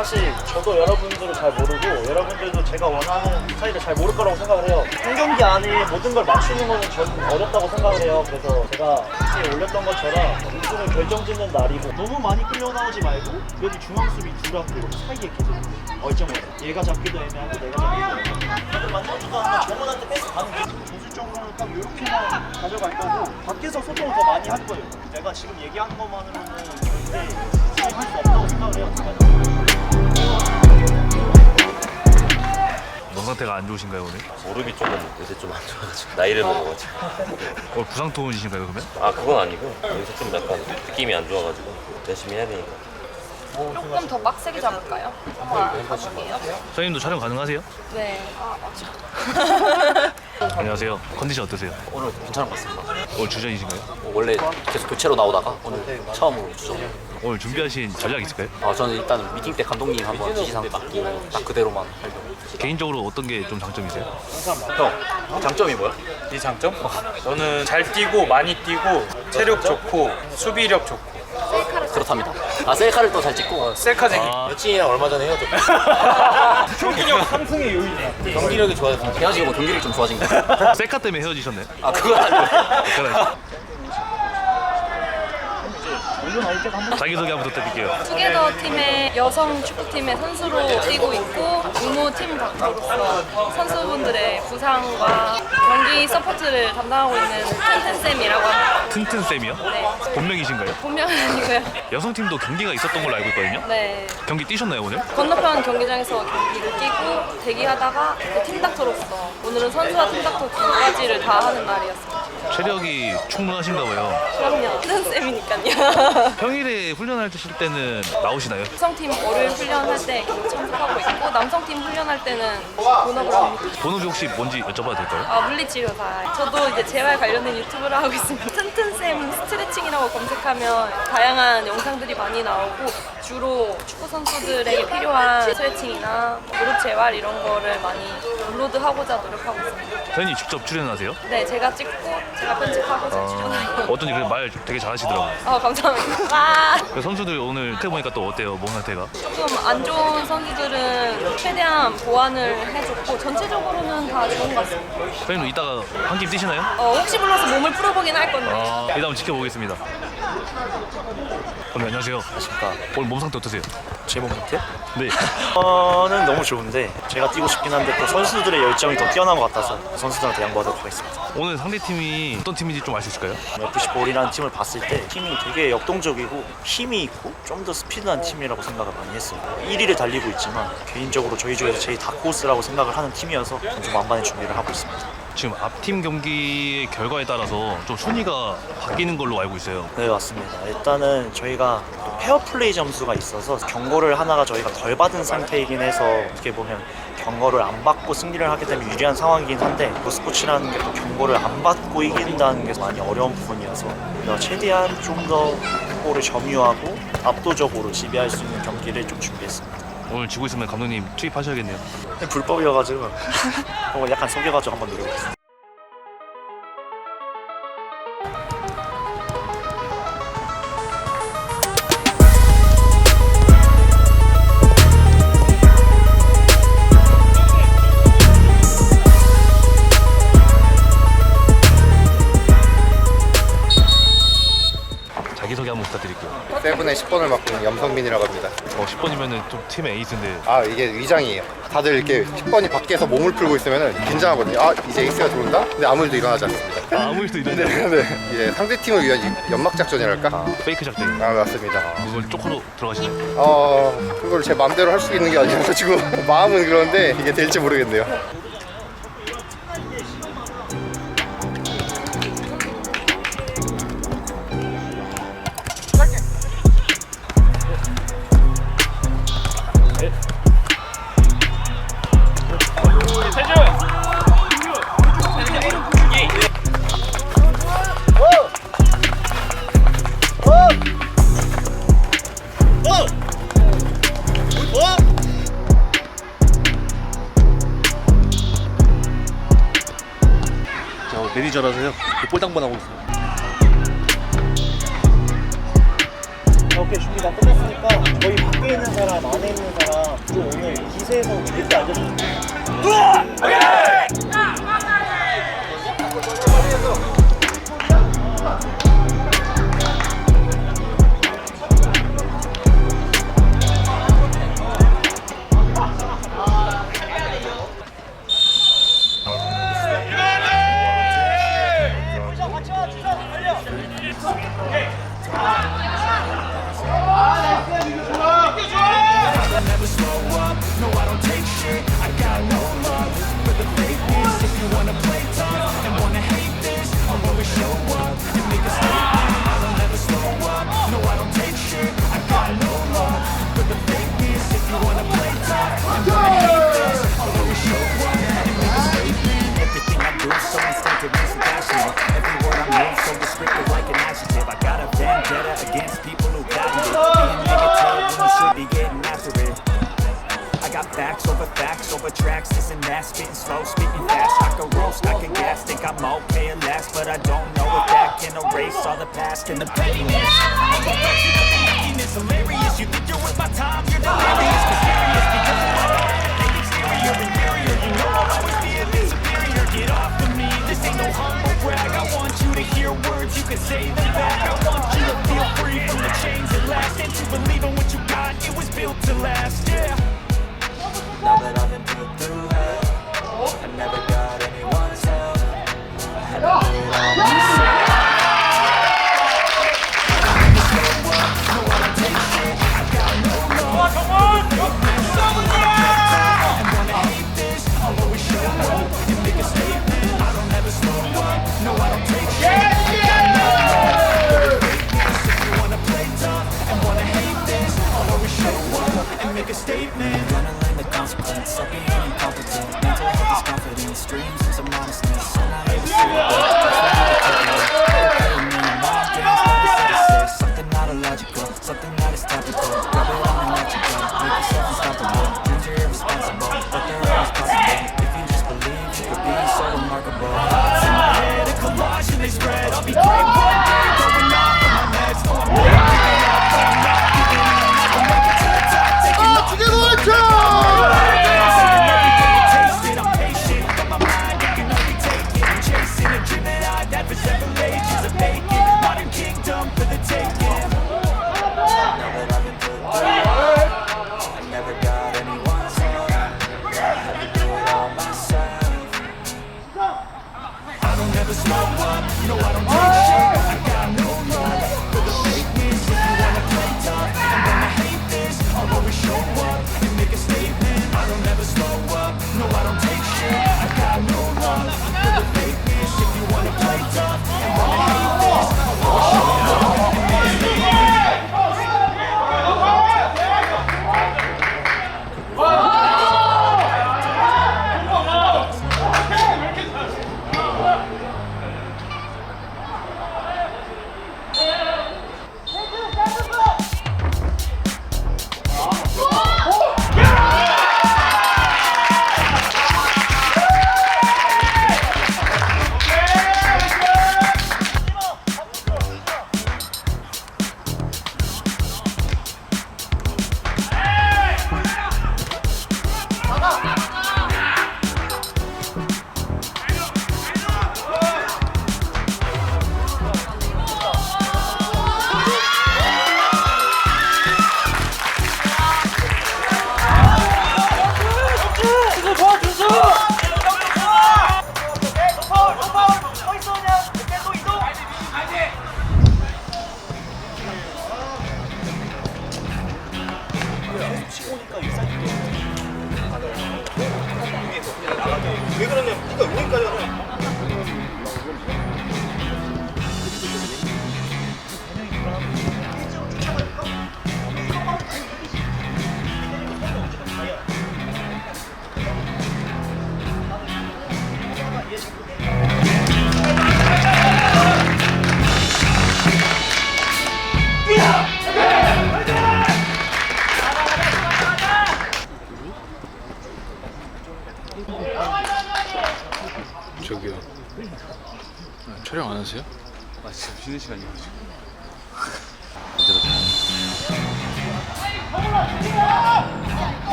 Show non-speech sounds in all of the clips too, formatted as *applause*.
사실 저도 여러분들을 잘 모르고 여러분들도 제가 원하는 스타일을 잘 모를 거라고 생각을 해요. 한 경기 안에 모든 걸 맞추는 거는 저는 어렵다고 생각을 해요. 그래서 제가 뒤에 올렸던 것처럼 우승을 결정짓는 날이고 너무 많이 끌려나오지 말고 여기 중앙 수비 둘하고 사이에 계속 해요. 얘가 잡기도 애매하고 내가 잡기도 애매하고 만들어주다 하면 정원한테 패스 가는 거죠. 기술적으로는 딱 이렇게만 가져갈 거고 밖에서 소통을 더 많이 할 거예요. 내가 지금 얘기하는 것만으로는 절대 할수 없다고 생각을 해요. 몸 상태가 안 좋으신가요 오늘? 무릎이 조금 요새 좀 안 좋아가지고 나이를 먹어가지고 오늘 부상 토운이신가요 그러면? 아 그건 아니고 요새 좀 약간 느낌이 안 좋아가지고 열심히 해야 되니까 조금 더 빡세게 잡을까요? 한번 가볼게요. 선생님도 촬영 가능하세요? 네. 아, 맞아. 안녕하세요 컨디션 어떠세요? 오늘 괜찮은 것 같습니다. 오늘 주전이신가요? 원래 계속 교체로 나오다가 오늘 처음으로 주죠. 오늘 준비하신 전략 있을까요? 아, 저는 일단 미팅 때 감독님 한번 지시사항 맡기고 딱 그대로만 하려고. 개인적으로 어떤 게 좀 장점이세요? 형, 장점이 뭐야? 이 장점? 저는 잘 뛰고 많이 뛰고 체력 좋고 수비력 좋고 그렇답니다. 아, 셀카를 또 잘 찍고. 셀카쟁이 여친이랑 얼마 전에 헤어졌고 *laughs* 총기력 상승의 요인이야 경기력이 좋아서 헤어지고 뭐 경기력이 좀 좋아진 거. 셀카 때문에 헤어지셨네 아, 그건 아니고. 그래. 자기소개 부탁드릴게요 투게더 팀의 여성 축구팀의 선수로 뛰고 있고 응모 팀 장로로서 선수분들의 부상과 경기 서포트를 담당하고 있는 튼튼쌤이라고 합니다. 튼튼쌤이요? 네. 본명이신가요? 본명은 아니고요. 여성팀도 경기가 있었던 걸로 알고 있거든요 네. 경기 뛰셨나요 오늘? 건너편 경기장에서 경기를 뛰고 대기하다가 그 팀 닥터로서 오늘은 선수와 팀 닥터 두 가지를 다 하는 날이었습니다. 체력이 충분하신가 봐요 그럼요. 튼쌤이니까요. 평일에 훈련하실 때는 나오시나요? 여성팀 월요일 훈련할 때 계속 참석하고 있고 남성팀 훈련할 때는 본업을 합니다. 본업이 혹시 뭔지 여쭤봐도 될까요? 아 물리치료사. 저도 이제 재활 관련된 유튜브를 하고 있습니다. 튼튼쌤 스트레칭이라고 검색하면 다양한 영상들이 많이 나오고 주로 축구 선수들에게 필요한 스트레칭이나 무릎 재활 이런 거를 많이 업로드하고자 노력하고 있습니다. 선생님 직접 출연하세요? 네, 제가 찍고 제가 편집하고 제가 출연하고. 어쩐지 그말 되게 잘하시더라고요 아 감사합니다. 와. 그 선수들 오늘 해보니까 또 어때요 몸 상태가? 조금 안 좋은 선수들은 최대한 보완을 해줬고 전체적으로는 다 좋은 것 같습니다. 선생님 이따가 한 게임 뛰시나요? 어, 혹시 몰라서 몸을 풀어보긴 할 건데. 아, 이따 한번 지켜보겠습니다. 그럼 안녕하세요. 안녕하십니까. 오늘 몸 상태 어떠세요? 제 몸 상태? 네. 저는 너무 좋은데 제가 뛰고 싶긴 한데 또 선수들의 열정이 더 뛰어난 것 같아서 선수들한테 양보하도록 하겠습니다. 오늘 상대 팀이 어떤 팀인지 좀 알 수 있을까요? FC 볼이라는 팀을 봤을 때 팀이 되게 역동적이고 힘이 있고 좀 더 스피드한 팀이라고 생각을 많이 했어요. 1위를 달리고 있지만 개인적으로 저희 중에서 제일 다코스라고 생각을 하는 팀이어서 좀 만반의 준비를 하고 있습니다. 지금 앞팀 경기의 결과에 따라서 좀 순위가 바뀌는 걸로 알고 있어요. 네 맞습니다. 일단은 저희가 또 페어플레이 점수가 있어서 경고를 하나가 저희가 덜 받은 상태이긴 해서 어떻게 보면 경고를 안 받고 승리를 하게 되면 유리한 상황이긴 한데 프로스포츠라는 게 또 경고를 안 받고 이긴다는 게 많이 어려운 부분이어서 최대한 좀 더 골을 점유하고 압도적으로 지배할 수 있는 경기를 좀 준비했습니다. 오늘 지고 있으면 감독님 투입하셔야겠네요. 불법이어가지고 그거 *laughs* 약간 속여가지고 한번 노려보겠습니다. 세븐의 10번을 맡은 염성민이라고 합니다. 어, 10번이면 좀 팀의 에이스인데 아 이게 위장이에요. 다들 이렇게 10번이 밖에서 몸을 풀고 있으면 긴장하거든요. 아 이제 에이스가 들어온다? 근데 아무 일도 일어나지 않습니다. 아, 아무 일도 네, 이런데 네. 이제 상대 팀을 위한 이 연막 작전이랄까? 아, 페이크 작전이 아 맞습니다. 그걸 쪼커로 들어가시네요. 어 그걸 제 마음대로 할 수 있는 게 아니라서 지금 *laughs* 마음은 그런데 이게 될지 모르겠네요. over tracks, this and that, spitting slow, spitting fast. I can roast, I can gas, think I'm okay at last, but I don't know if that can erase all the past and the pettiness. I'm hilarious, you think you're worth my time, you're not.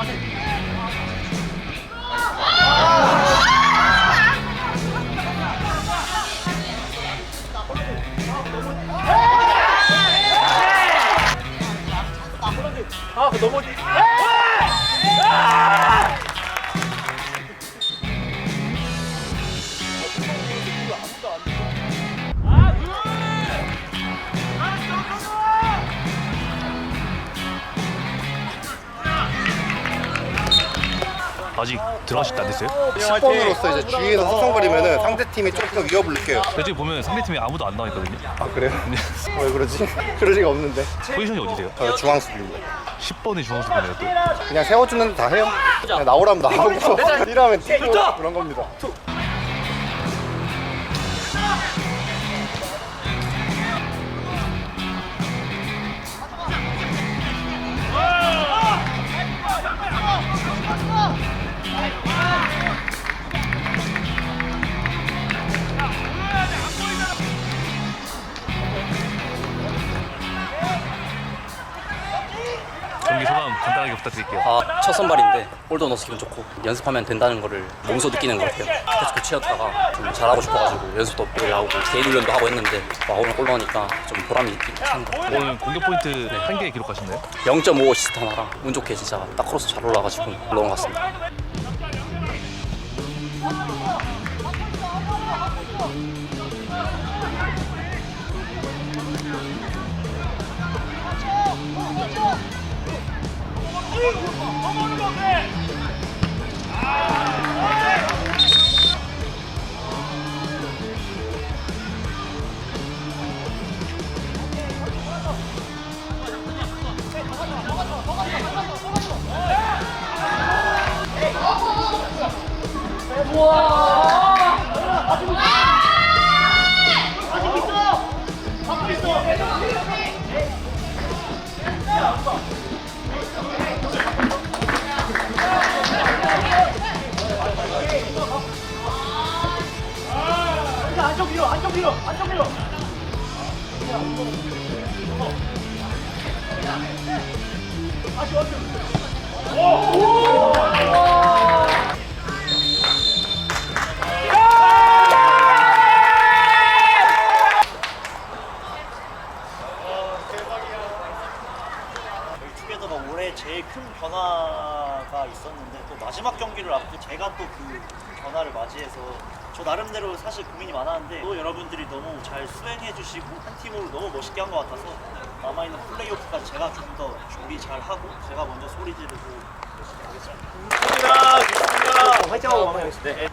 要是。 들어가실 때안 됐어요? 10번으로서 이제 주위에서 서성거리면은 상대팀이 조금 위협을 느껴요. 근데 보면 상대팀에 아무도 안 나와 있거든요. 아 그래요? *laughs* 왜 그러지? *laughs* 그럴 리가 없는데. 포지션이 어디세요? 저 중앙수비입니다. 10번의 중앙수비네요 또. 그냥 세워주는 다 해요. 그냥 나오라면 나오고 뛰라면 *laughs* 뛰고 그런 겁니다. 부탁드릴게요. 아, 첫 선발인데 골도 넣어서 기분 좋고 연습하면 된다는 거를 몸소 느끼는 것 같아요. 계속 교체였다가 좀 잘하고 싶어가지고 연습도 매일 하고 개인 훈련도 하고 했는데 와, 오늘 골 넣으니까 좀 보람이 있는 것 같아요. 오늘 공격 포인트 한 개 기록하셨나요? 0.5 어시스트 하나랑 운 좋게 진짜 딱 크로스 잘 올라가지고 올라온 것 같습니 다. 저희 투게더 올해 제일 큰 변화가 있었는데 또 마지막 경기를 앞두고 제가 또 그 변화를 맞이해서 저 나름대로 사실 고민이 많았는데 또 여러분들이 너무 잘 수행해 주시고 한 팀으로 너무 멋있게 한 것 같아서 남아있는 플레이오프까지 제가 좀 더 준비 잘 하고 제가 먼저 소리 지르고 하겠습니다. 좋습니다. 화이팅 하고 마무리하겠습니다.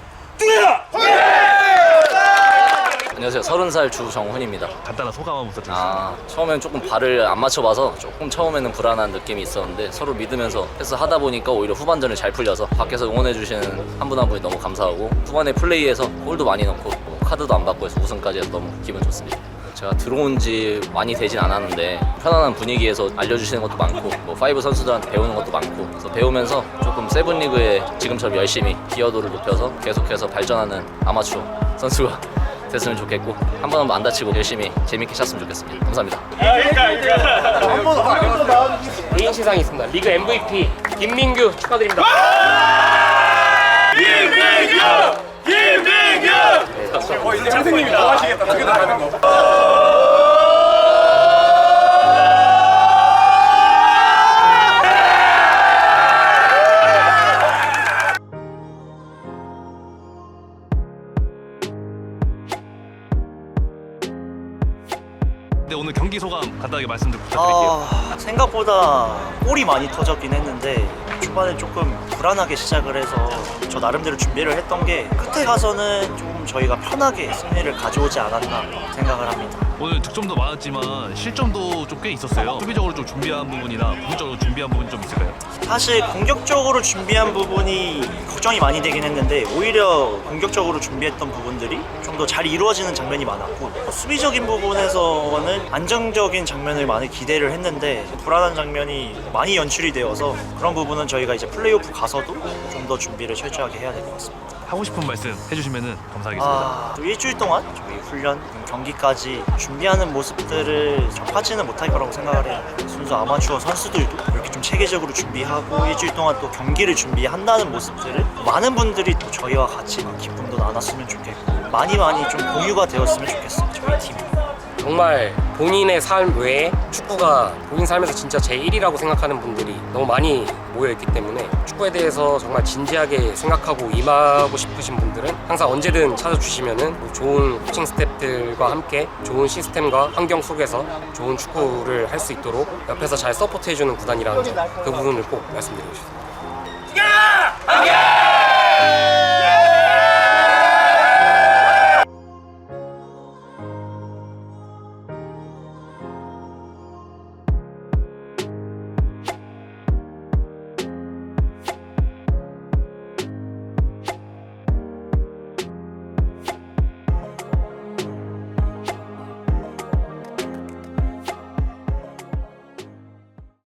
안녕하세요. 30살 주정훈입니다. 간단한 소감 한번 부탁드립니다. 아, 처음엔 조금 발을 안 맞춰봐서 조금 처음에는 불안한 느낌이 있었는데 서로 믿으면서 패스 하다 보니까 오히려 후반전이 잘 풀려서 밖에서 응원해주시는 한 분 한 분이 너무 감사하고 후반에 플레이에서 골도 많이 넣고 뭐 카드도 안 받고 해서 우승까지 해서 너무 기분 좋습니다. 제가 들어온 지 많이 되진 않았는데 편안한 분위기에서 알려주시는 것도 많고 뭐 파이브 선수들한테 배우는 것도 많고 그래서 배우면서 조금 세븐 리그에 지금처럼 열심히 기여도를 높여서 계속해서 발전하는 아마추어 선수가 됐으면 좋겠고 한번안 다치고 열심히 재밌게 찼으면 좋겠습니다. 감사합니다. 개인 시상이 있습니다. 리그 MVP 김민규 축하드립니다. 네 생각보다 골이 많이 터졌긴 했는데 초반에 조금 불안하게 시작을 해서 저 나름대로 준비를 했던 게 끝에 가서는 조금 저희가 편하게 승리를 가져오지 않았나 생각을 합니다. 오늘 득점도 많았지만 실점도 좀 꽤 있었어요. 수비적으로 좀 준비한 부분이나 공격적으로 준비한 부분이 좀 있을까요? 사실 공격적으로 준비한 부분이 걱정이 많이 되긴 했는데 오히려 공격적으로 준비했던 부분들이 좀 더 잘 이루어지는 장면이 많았고 수비적인 부분에서는 안정적인 장면을 많이 기대를 했는데 불안한 장면이 많이 연출이 되어서 그런 부분은 저희가 이제 플레이오프 가서도 좀 더 준비를 철저하게 해야 될 것 같습니다. 하고 싶은 말씀 해주시면 감사하겠습니다. 아, 또 일주일 동안 저희 훈련, 경기까지 준비하는 모습들을 접하지는 못할 거라고 생각을 해요. 순수 아마추어 선수들도 이렇게 좀 체계적으로 준비하고 일주일 동안 또 경기를 준비한다는 모습들을 많은 분들이 또 저희와 같이 기쁨도 나눴으면 좋겠고 많이 많이 좀 공유가 되었으면 좋겠어요. 저희 팀. 정말 본인의 삶 외에 축구가 본인 삶에서 진짜 제1이라고 생각하는 분들이 너무 많이 모여있기 때문에 축구에 대해서 정말 진지하게 생각하고 임하고 싶으신 분들은 항상 언제든 찾아주시면은 좋은 코칭 스태프들과 함께 좋은 시스템과 환경 속에서 좋은 축구를 할 수 있도록 옆에서 잘 서포트해주는 구단이라는 점, 그 부분을 꼭 말씀드리고 싶습니다.